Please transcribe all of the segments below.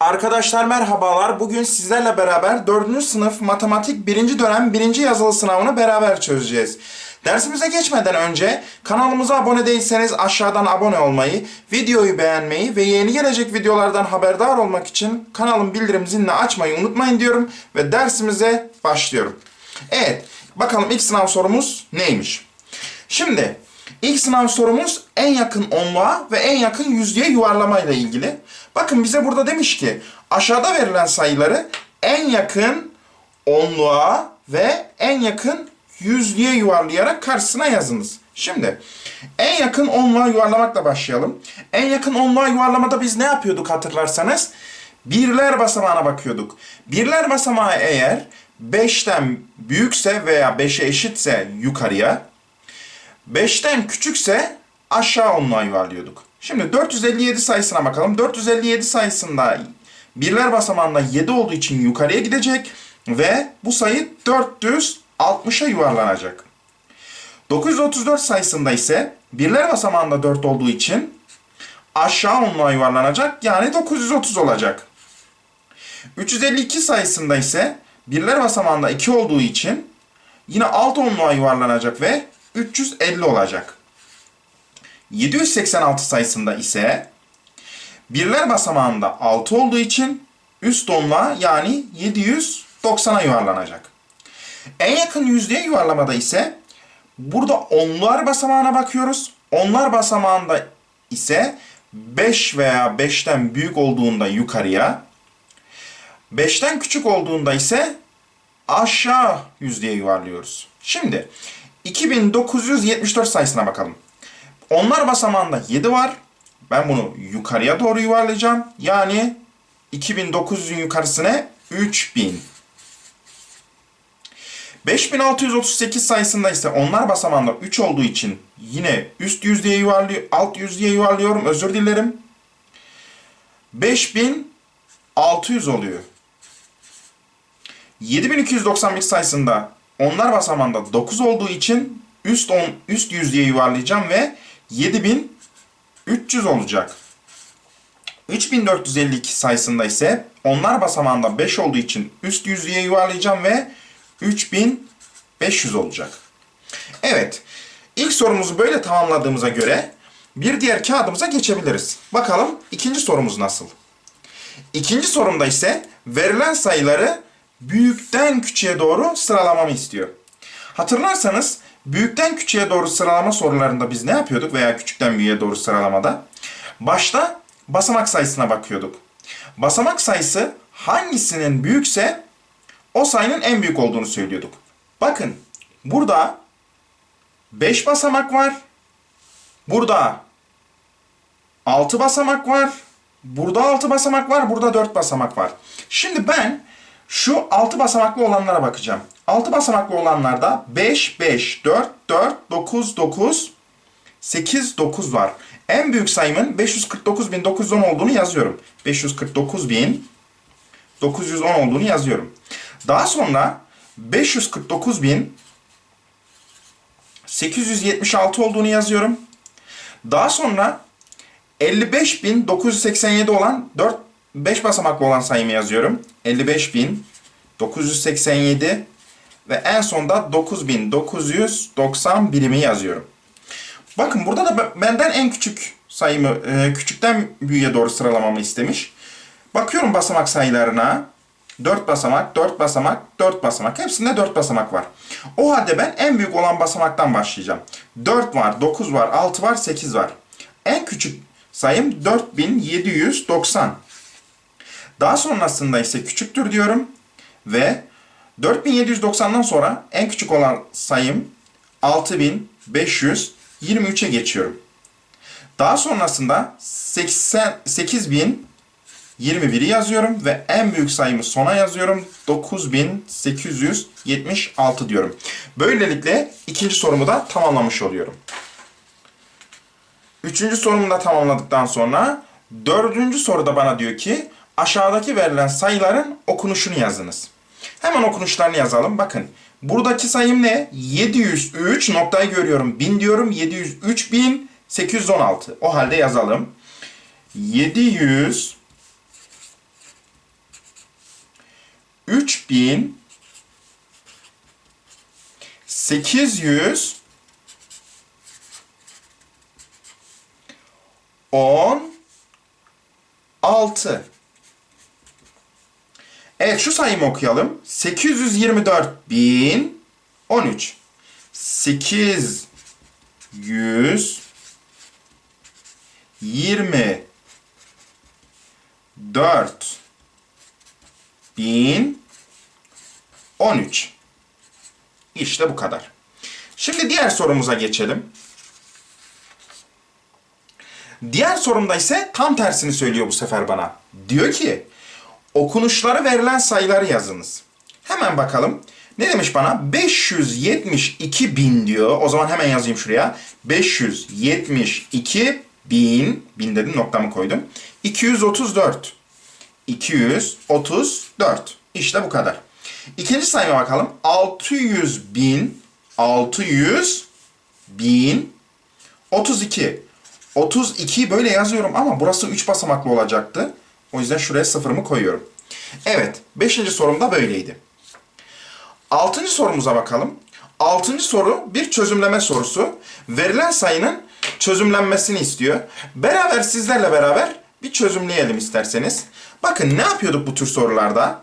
Arkadaşlar merhabalar. Bugün sizlerle beraber 4. sınıf matematik 1. dönem 1. yazılı sınavını beraber çözeceğiz. Dersimize geçmeden önce kanalımıza abone değilseniz aşağıdan abone olmayı, videoyu beğenmeyi ve yeni gelecek videolardan haberdar olmak için kanalın bildirim zilini açmayı unutmayın diyorum ve dersimize başlıyorum. Evet, bakalım ilk sınav sorumuz neymiş? Şimdi ilk sınav sorumuz en yakın onluğa ve en yakın yüzlüğe yuvarlama ile ilgili. Bakın bize burada demiş ki aşağıda verilen sayıları en yakın onluğa ve en yakın yüzlüğe yuvarlayarak karşısına yazınız. Şimdi en yakın onluğa yuvarlamakla başlayalım. En yakın onluğa yuvarlamada biz ne yapıyorduk hatırlarsanız? Birler basamağına bakıyorduk. Birler basamağı eğer 5'ten büyükse veya 5'e eşitse yukarıya, 5'ten küçükse aşağı onluğa yuvarlıyorduk. Şimdi 457 sayısına bakalım. 457 sayısında birler basamağında 7 olduğu için yukarıya gidecek ve bu sayı 460'a yuvarlanacak. 934 sayısında ise birler basamağında 4 olduğu için aşağı onluğa yuvarlanacak yani 930 olacak. 352 sayısında ise birler basamağında 2 olduğu için yine alt onluğa yuvarlanacak ve 350 olacak. 786 sayısında ise birler basamağında 6 olduğu için üst onluğa yani 790'a yuvarlanacak. En yakın yüzlüğe yuvarlamada ise burada onlular basamağına bakıyoruz. Onlar basamağında ise 5 veya 5'ten büyük olduğunda yukarıya, 5'ten küçük olduğunda ise aşağı yüzlüğe yuvarlıyoruz. Şimdi 2974 sayısına bakalım. Onlar basamağında 7 var. Ben bunu yukarıya doğru yuvarlayacağım. Yani 2900'ün yukarısına 3000. 5638 sayısında ise onlar basamağında 3 olduğu için yine üst yüzlüğe yuvarlıyor, alt yüzlüğe yuvarlıyorum. Özür dilerim. 5600 oluyor. 7291 sayısında onlar basamağında 9 olduğu için üst on, üst yüzlüğe yuvarlayacağım ve 7300 olacak. 3452 sayısında ise onlar basamağında 5 olduğu için üst yüzlüğe yuvarlayacağım ve 3500 olacak. Evet. ilk sorumuzu böyle tamamladığımıza göre bir diğer kağıdımıza geçebiliriz. Bakalım ikinci sorumuz nasıl? İkinci sorumda ise verilen sayıları büyükten küçüğe doğru sıralamamı istiyor. Hatırlarsanız büyükten küçüğe doğru sıralama sorularında biz ne yapıyorduk veya küçükten büyüğe doğru sıralamada? Başta basamak sayısına bakıyorduk. Basamak sayısı hangisinin büyükse o sayının en büyük olduğunu söylüyorduk. Bakın burada 5 basamak var. Burada 6 basamak var. Burada 6 basamak var. Burada 4 basamak var. Şimdi ben şu 6 basamaklı olanlara bakacağım. 6 basamaklı olanlarda 5, 5, 4, 4, 9, 9, 8, 9 var. En büyük sayımın 549.910 olduğunu yazıyorum. 549.910 olduğunu yazıyorum. Daha sonra 549.876 olduğunu yazıyorum. Daha sonra 55.987 olan 4 5 basamaklı olan sayımı yazıyorum. 55.987 ve en sonda 9990 birimi yazıyorum. Bakın burada da benden en küçük sayımı e, küçükten büyüğe doğru sıralamamı istemiş. Bakıyorum basamak sayılarına. 4 basamak, 4 basamak, 4 basamak. Hepsinde 4 basamak var. O halde ben en büyük olan basamaktan başlayacağım. 4 var, 9 var, 6 var, 8 var. En küçük sayım 4790. Daha sonrasında ise küçüktür diyorum ve 4790'dan sonra en küçük olan sayım 6523'e geçiyorum. Daha sonrasında 80, 8021'i yazıyorum ve en büyük sayımı sona yazıyorum. 9876 diyorum. Böylelikle ikinci sorumu da tamamlamış oluyorum. Üçüncü sorumu da tamamladıktan sonra dördüncü soruda bana diyor ki aşağıdaki verilen sayıların okunuşunu yazınız. Hemen okunuşlarını yazalım. Bakın buradaki sayım ne? 703 noktayı görüyorum. 1000 diyorum. 703.816. O halde yazalım. 700 3000 800 10 6 Evet şu sayımı okuyalım. 824 bin 13 800 20 4 bin 13 İşte bu kadar. Şimdi diğer sorumuza geçelim. Diğer sorumda ise tam tersini söylüyor bu sefer bana. Diyor ki okunuşları verilen sayıları yazınız. Hemen bakalım. Ne demiş bana? 572 bin diyor. O zaman hemen yazayım şuraya. 572 bin. Bin dedim noktamı koydum. 234. 234. İşte bu kadar. İkinci sayıma bakalım. 600 bin. 600 bin. 32. 32 böyle yazıyorum ama burası 3 basamaklı olacaktı. O yüzden şuraya sıfırımı koyuyorum. Evet, 5. sorum da böyleydi. 6. sorumuza bakalım. 6. soru bir çözümleme sorusu. Verilen sayının çözümlenmesini istiyor. Beraber sizlerle beraber bir çözümleyelim isterseniz. Bakın ne yapıyorduk bu tür sorularda?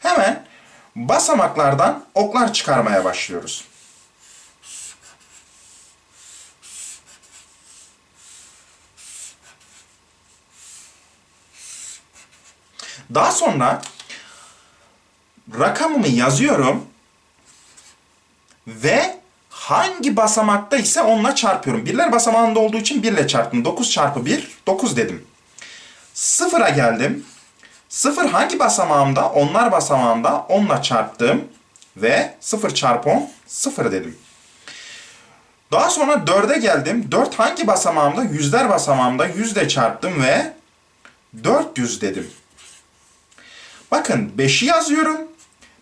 Hemen basamaklardan oklar çıkarmaya başlıyoruz. Daha sonra rakamımı yazıyorum ve hangi basamakta ise onunla çarpıyorum. Birler basamağında olduğu için 1 ile çarptım. 9 çarpı 1, 9 dedim. Sıfıra geldim. Sıfır hangi basamağımda? Onlar basamağında 10 ile çarptım. Ve 0 çarpı 10, 0 dedim. Daha sonra 4'e geldim. 4 hangi basamağımda? Yüzler basamağımda 100 ile çarptım ve 400 dedim. Bakın 5'i yazıyorum.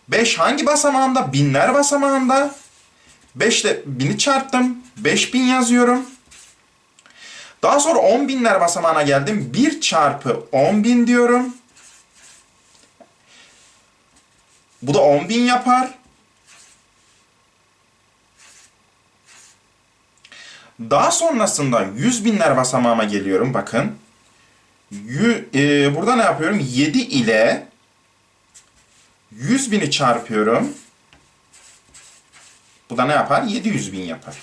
5 hangi basamağında? Binler basamağında. 5 ile 1000'i çarptım. 5000 yazıyorum. Daha sonra 10 binler basamağına geldim. 1 çarpı 10 bin diyorum. Bu da 10 bin yapar. Daha sonrasında 100 binler basamağıma geliyorum. Bakın. Yü, e, burada ne yapıyorum? 7 ile 100 bini çarpıyorum. Bu da ne yapar? 700 bin yapar.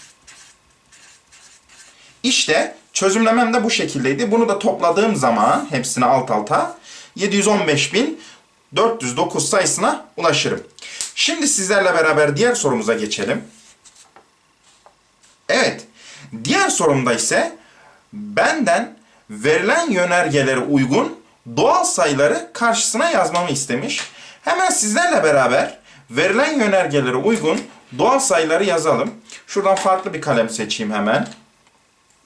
İşte çözümlemem de bu şekildeydi. Bunu da topladığım zaman hepsini alt alta 715.409 sayısına ulaşırım. Şimdi sizlerle beraber diğer sorumuza geçelim. Evet. Diğer sorumda ise benden verilen yönergelere uygun doğal sayıları karşısına yazmamı istemiş. Hemen sizlerle beraber verilen yönergelere uygun doğal sayıları yazalım. Şuradan farklı bir kalem seçeyim hemen.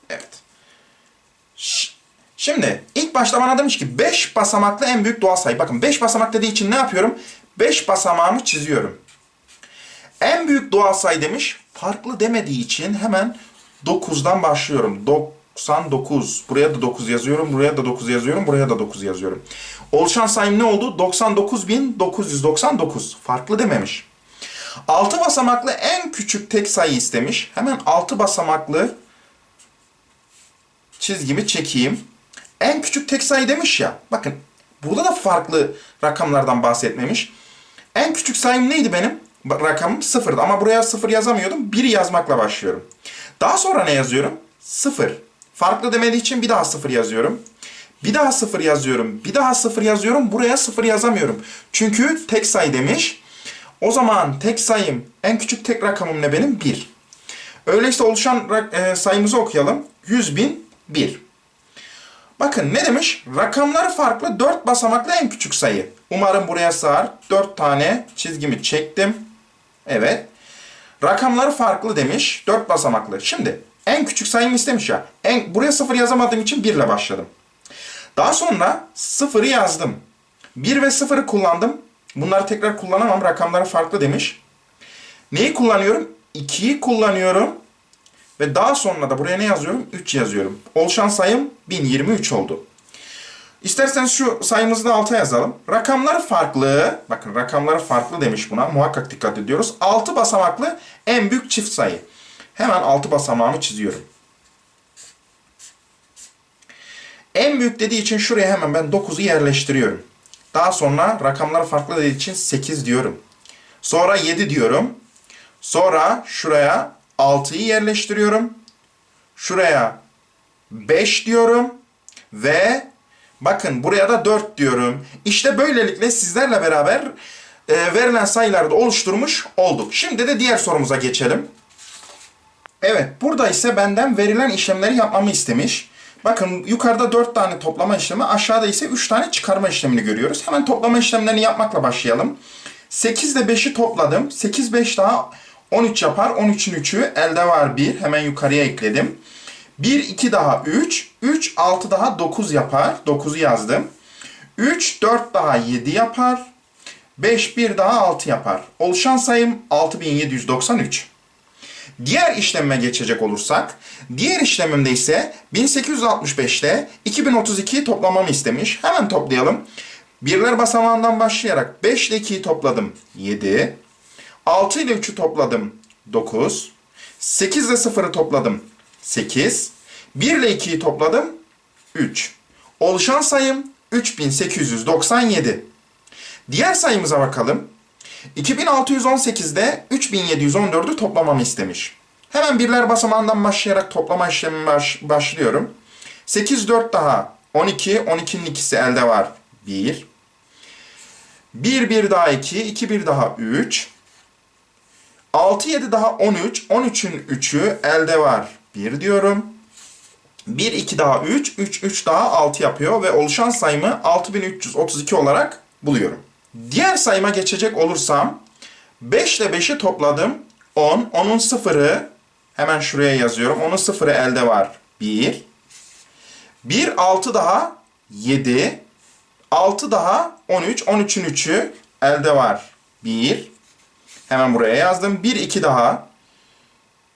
Evet. Şimdi ilk başta bana demiş ki 5 basamaklı en büyük doğal sayı. Bakın 5 basamak dediği için ne yapıyorum? 5 basamağımı çiziyorum. En büyük doğal sayı demiş. Farklı demediği için hemen 9'dan başlıyorum. 99. Buraya da 9 yazıyorum. Buraya da 9 yazıyorum. Buraya da 9 yazıyorum. Oluşan sayım ne oldu? 99.999. Farklı dememiş. 6 basamaklı en küçük tek sayı istemiş. Hemen 6 basamaklı çizgimi çekeyim. En küçük tek sayı demiş ya. Bakın burada da farklı rakamlardan bahsetmemiş. En küçük sayım neydi benim? Rakamım sıfırdı ama buraya sıfır yazamıyordum. Biri yazmakla başlıyorum. Daha sonra ne yazıyorum? Sıfır. Farklı demediği için bir daha sıfır yazıyorum. Bir daha sıfır yazıyorum. Bir daha sıfır yazıyorum. Buraya sıfır yazamıyorum. Çünkü tek sayı demiş. O zaman tek sayım, en küçük tek rakamım ne benim? 1. Öyleyse oluşan e, sayımızı okuyalım. 100 bin 1. Bakın ne demiş? Rakamları farklı 4 basamaklı en küçük sayı. Umarım buraya sığar. 4 tane çizgimi çektim. Evet. Rakamları farklı demiş. 4 basamaklı. Şimdi en küçük sayımı istemiş ya. En, buraya 0 yazamadığım için 1 ile başladım. Daha sonra 0'ı yazdım. 1 ve 0'ı kullandım. Bunları tekrar kullanamam. Rakamları farklı demiş. Neyi kullanıyorum? 2'yi kullanıyorum. Ve daha sonra da buraya ne yazıyorum? 3 yazıyorum. Oluşan sayım 1023 oldu. İsterseniz şu sayımızı da alta yazalım. Rakamları farklı, bakın rakamları farklı demiş buna. Muhakkak dikkat ediyoruz. 6 basamaklı en büyük çift sayı. Hemen 6 basamağımı çiziyorum. En büyük dediği için şuraya hemen ben 9'u yerleştiriyorum. Daha sonra rakamlar farklı dediği için 8 diyorum. Sonra 7 diyorum. Sonra şuraya 6'yı yerleştiriyorum. Şuraya 5 diyorum. Ve bakın buraya da 4 diyorum. İşte böylelikle sizlerle beraber e, verilen sayıları da oluşturmuş olduk. Şimdi de diğer sorumuza geçelim. Evet, burada ise benden verilen işlemleri yapmamı istemiş. Bakın yukarıda 4 tane toplama işlemi, aşağıda ise 3 tane çıkarma işlemini görüyoruz. Hemen toplama işlemlerini yapmakla başlayalım. 8 ile 5'i topladım. 8, 5 daha 13 yapar. 13'ün 3'ü elde var 1. Hemen yukarıya ekledim. 1, 2 daha 3. 3, 6 daha 9 yapar. 9'u yazdım. 3, 4 daha 7 yapar. 5, 1 daha 6 yapar. Oluşan sayım 6793. Diğer işlemime geçecek olursak, diğer işlemimde ise 1865'te 2032'yi toplamamı istemiş. Hemen toplayalım. Birler basamağından başlayarak 5 ile 2'yi topladım 7. 6 ile 3'ü topladım 9. 8 ile 0'ı topladım 8. 1 ile 2'yi topladım 3. Oluşan sayım 3897. Diğer sayımıza bakalım. 2618'de 3714'ü toplamamı istemiş. Hemen birler basamağından başlayarak toplama işlemi baş, başlıyorum. 8 4 daha 12, 12'nin ikisi elde var 1. 1 1 daha 2, 2 1 daha 3. 6 7 daha 13, 13'ün 3'ü elde var 1 diyorum. 1 2 daha 3, 3 3 daha 6 yapıyor ve oluşan sayımı 6332 olarak buluyorum. Diğer sayıma geçecek olursam 5 ile 5'i topladım 10. 10'un sıfırı hemen şuraya yazıyorum. Onun sıfırı elde var 1. 1 6 daha 7. 6 daha 13. 13'ün 3'ü elde var 1. Hemen buraya yazdım. 1 2 daha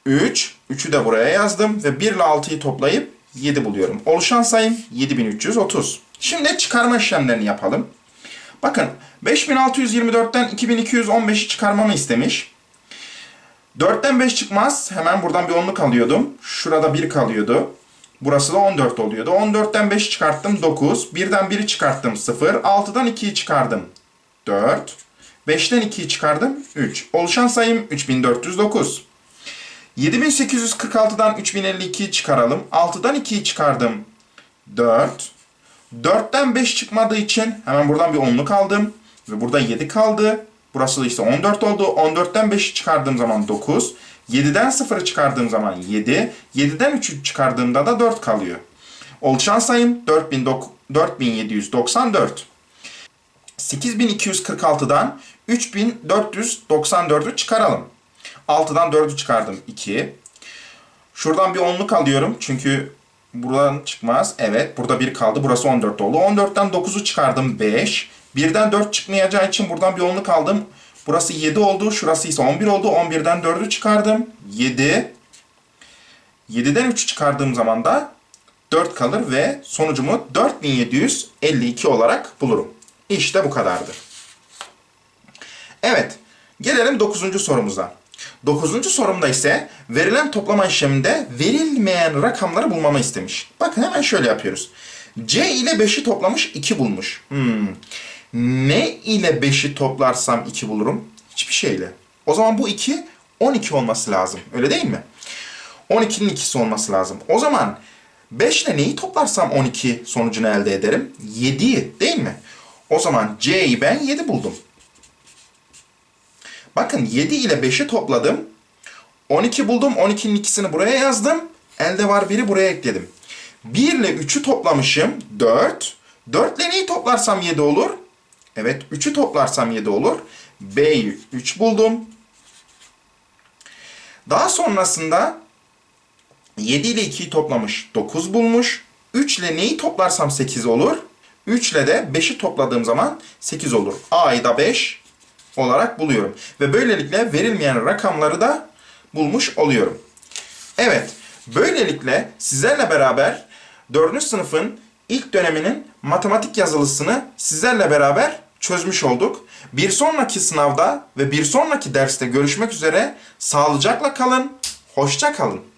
3. 3'ü de buraya yazdım ve 1 ile 6'yı toplayıp 7 buluyorum. Oluşan sayım 7330. Şimdi çıkarma işlemlerini yapalım. Bakın 5624'ten 2215'i çıkarmamı istemiş. 4'ten 5 çıkmaz. Hemen buradan bir onluk alıyordum. Şurada 1 kalıyordu. Burası da 14 oluyordu. 14'ten 5'i çıkarttım 9. 1'den 1'i çıkarttım 0. 6'dan 2'yi çıkardım 4. 5'ten 2'yi çıkardım 3. Oluşan sayım 3409. 7846'dan 3052'yi çıkaralım. 6'dan 2'yi çıkardım 4. 4'ten 5 çıkmadığı için hemen buradan bir onluk aldım. Ve burada 7 kaldı. Burası da işte 14 oldu. 14'ten 5'i çıkardığım zaman 9. 7'den 0'ı çıkardığım zaman 7. 7'den 3'ü çıkardığımda da 4 kalıyor. Oluşan sayım 4794. 8246'dan 3494'ü çıkaralım. 6'dan 4'ü çıkardım 2. Şuradan bir onluk alıyorum çünkü buradan çıkmaz. Evet burada 1 kaldı. Burası 14 oldu. 14'ten 9'u çıkardım 5. 1'den 4 çıkmayacağı için buradan bir onluk aldım. Burası 7 oldu. Şurası ise 11 oldu. 11'den 4'ü çıkardım. 7. 7'den 3'ü çıkardığım zaman da 4 kalır ve sonucumu 4752 olarak bulurum. İşte bu kadardır. Evet, gelelim 9. sorumuza. 9. sorumda ise verilen toplama işleminde verilmeyen rakamları bulmamı istemiş. Bakın hemen şöyle yapıyoruz. C ile 5'i toplamış 2 bulmuş. Hmm. Ne ile 5'i toplarsam 2 bulurum? Hiçbir şeyle. O zaman bu 2 12 olması lazım. Öyle değil mi? 12'nin ikisi olması lazım. O zaman 5 ile neyi toplarsam 12 sonucunu elde ederim? 7'yi değil mi? O zaman C'yi ben 7 buldum. Bakın 7 ile 5'i topladım. 12 buldum. 12'nin ikisini buraya yazdım. Elde var biri buraya ekledim. 1 ile 3'ü toplamışım. 4. 4 ile neyi toplarsam 7 olur? Evet 3'ü toplarsam 7 olur. B'yi 3 buldum. Daha sonrasında 7 ile 2'yi toplamış 9 bulmuş. 3 ile neyi toplarsam 8 olur? 3 ile de 5'i topladığım zaman 8 olur. A'yı da 5 olarak buluyorum. Ve böylelikle verilmeyen rakamları da bulmuş oluyorum. Evet, böylelikle sizlerle beraber 4. sınıfın ilk döneminin matematik yazılısını sizlerle beraber çözmüş olduk. Bir sonraki sınavda ve bir sonraki derste görüşmek üzere. Sağlıcakla kalın, hoşça kalın.